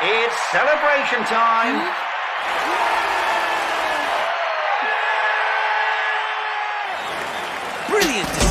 It's celebration time. Brilliant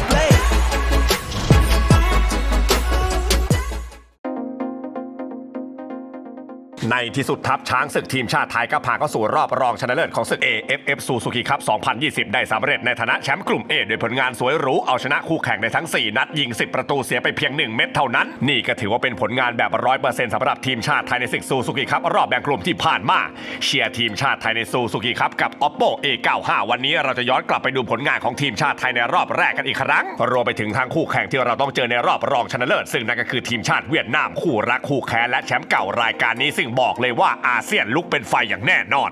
ในที่สุดทัพช้างศึกทีมชาติไทยก็ผ่านเข้าสู่รอบรองชนะเลิศของศึก AFF Suzuki Cup 2020 ได้สำเร็จในฐานะแชมป์กลุ่ม A โดยผลงานสวยหรู เอาชนะคู่แข่งในทั้ง 4 นัดยิง 10 ประตูเสียไปเพียง 1 เม็ดเท่านั้น นี่ก็ถือว่าเป็นผลงานแบบ 100%สำหรับทีมชาติไทยในศึก Suzuki Cup รอบแบ่งกลุ่มที่ผ่านมาเชียร์ทีมชาติไทยใน Suzuki Cup กับ Oppo A95 วันนี้เราจะย้อนกลับไปดูผลงานของทีมชาติไทยในรอบแรกกันอีกครั้งรวมไปถึงทางคู่แข่งที่เราต้องเจอในรอบรองชนะเลิศซึ่งนั่นก็คือทีมชาติเวียดนามคู่รักคู่แค้นและแชมป์เก่ารายการนี้ซึ่งบอกเลยว่าอาเซียนลุกเป็นไฟอย่างแน่นอน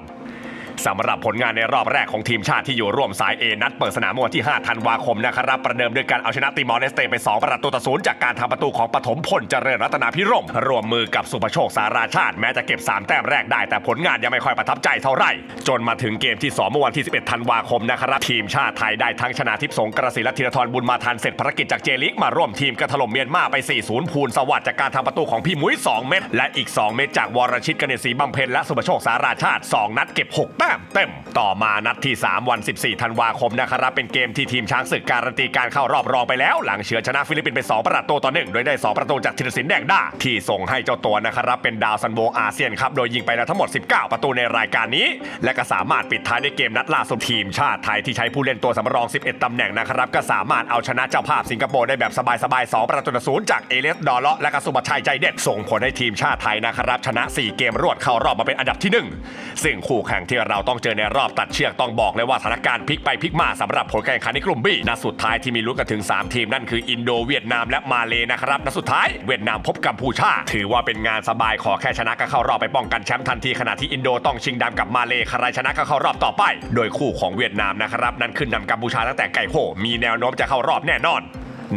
สำหรับผลงานในรอบแรกของทีมชาติที่อยู่ร่วมสายเอนัดเปิดสนามเมื่อวันที่ 5 ธันวาคมนะครับ ประเดิมด้วยการเอาชนะติมอร์เลสเตไป 2 ประตูต่อศูนย์จากการทำประตูของปฐมพลเจริญรัตนาพิรมร่วมมือกับสุภโชคสาราชาติแม้จะเก็บ 3 แต้มแรกได้แต่ผลงานยังไม่ค่อยประทับใจเท่าไหร่ จนมาถึงเกมที่ 2 เมื่อวันที่ 11 ธันวาคมนะครับทีมชาติไทยได้ทั้งชนะทิพย์สงกระสิและธีรทรบุญมาทันเสร็จภารกิจจากเจลิกมาร่วมทีมกระถล่มเมียนมาไป 4-0พูนสวัสดิ์จากการทำประตูของพี่มุ้ย 2 เม็ดและอีก 2 เม็ดจากวรชิตกเนศรีบำเพ็ญและสุภโชคสาราชาติ 2 นัดเก็บ6แต้มเต็ม ต่อมานัดที่ 3 วัน 14 ธันวาคมนะครับ เป็นเกมที่ทีมช้างศึกการันตีการเข้ารอบรองไปแล้ว หลังเฉือนชนะฟิลิปปินส์ไป 2 ประตูต่อหนึ่งโดยได้ 2 ประตูจากธีรศิลป์แดงด้าที่ส่งให้เจ้าตัวนะครับเป็นดาวซันโวอาเซียนครับโดยยิงไปแล้วทั้งหมด 19 ประตูในรายการนี้ และก็สามารถปิดท้ายด้วยเกมนัดล่าสุดทีมชาติไทยที่ใช้ผู้เล่นตัวสำรอง 11 ตำแหน่งนะครับก็สามารถเอาชนะเจ้าภาพสิงคโปร์ได้แบบสบายๆ2ประตูต่อศูนย์จากเอเลสดอลเลาะและก็สุบัชัยใจเด็ดส่งผลให้ทีมชาติไทยนะครับชนะ 4 เกมรวดเข้ารอบมาเป็นอันดับที่หนึ่งซึ่งคู่แข่งที่เราต้องเจอในรอบตัดเชือกต้องบอกเลยว่าสถานการณ์พลิกไปพลิกมาสำหรับผลการแข่งขันในกลุ่ม B นัดสุดท้ายที่มีลุ้นกันถึง 3 ทีมนั่นคืออินโดเวียดนามและมาเลนะครับนัดสุดท้ายเวียดนามพบกัมพูชา ถือว่าเป็นงานสบายขอแค่ชนะก็เข้ารอบไปป้องกันแชมป์ทันทีขณะที่อินโดต้องชิงดำกับมาเลใครชนะก็เข้ารอบต่อไป โดยคู่ของเวียดนามนะครับนั่นขึ้นนำกัมพูชาตั้งแต่ไก่โพมีแนวโน้มจะเข้ารอบแน่นอน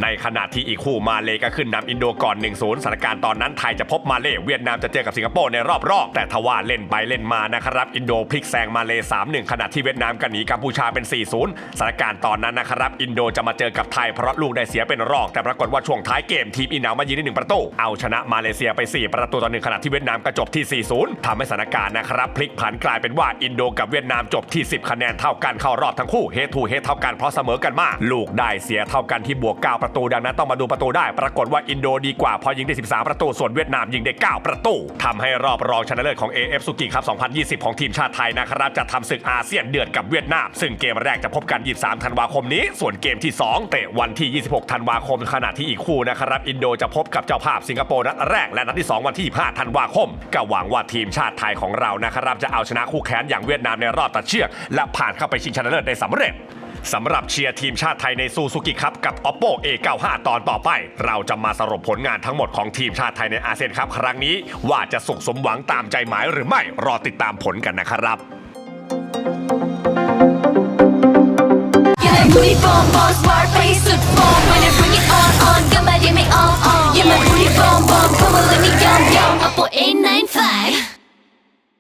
ในขณะที่อีกคู่มาเลก็ขึ้นนำอินโดก่อน 1-0สถานการณ์ตอนนั้นไทยจะพบมาเลเวียดนามจะเจอกับสิงคโปร์ในรอบรอบแต่ทว่าเล่นไปเล่นมานะครับอินโดพลิกแซงมาเล 3-1 ขณะที่เวียดนามก็หนีกัมพูชาเป็น 4-0สถานการณ์ตอนนั้นนะครับอินโดจะมาเจอกับไทยเพราะลูกได้เสียเป็นรองแต่ปรากฏว่าช่วงท้ายเกมทีมอินเนามายิงได้หนึ่งประตูเอาชนะมาเลเซียไป 4 ประตูต่อหนึ่งขณะที่เวียดนามก็จบที่ 4-0ทำให้สถานการณ์นะครับพลิกผันกลายเป็นว่าอินโดกับเวียดนามจบที่ 10 คะแนนเท่ากันเข้ารอบทั้งคู่เฮทูเฮเท่ากันเพราะเสมอกันมาลูกได้เสียเท่ากันที่บวก9ประตู ดังนั้นต้องมาดูประตูได้ ปรากฏว่าอินโดดีกว่า พอยิงได้ 13 ประตู ส่วนเวียดนามยิงได้ 9 ประตูทำให้รอบรองชนะเลิศของ AF สุกิครับ 2020 ของทีมชาติไทยนะครับจะทำศึกอาเซียนเดือดกับเวียดนาม ซึ่งเกมแรกจะพบกัน 23 ธันวาคมนี้ ส่วนเกมที่ 2 เตะวันที่ 26 ธันวาคมขณะที่อีกคู่นะครับอินโดจะพบกับเจ้าภาพสิงคโปร์นัดแรกและนัดที่ 2 วันที่5ธันวาคม ก็หวังว่าทีมชาติไทยของเรานะครับจะเอาชนะคู่แข่งอย่างเวียดนามในรอบตัดเชือกและผ่านเข้าไปชิงชนะเลิศได้สำเร็จ สำหรับเชียร์ทีมชาติไทยในซูซูกิครับกับ Oppo A95 ตอนต่อไป เราจะมาสรุปผลงานทั้งหมดของทีมชาติไทยในอาเซียนครับ ครั้งนี้ว่าจะสุขสมหวังตามใจหมายหรือไม่รอติดตามผลกันนะครับ Yeah, that booty bomb bomb, smart face, good form. When I bring it on,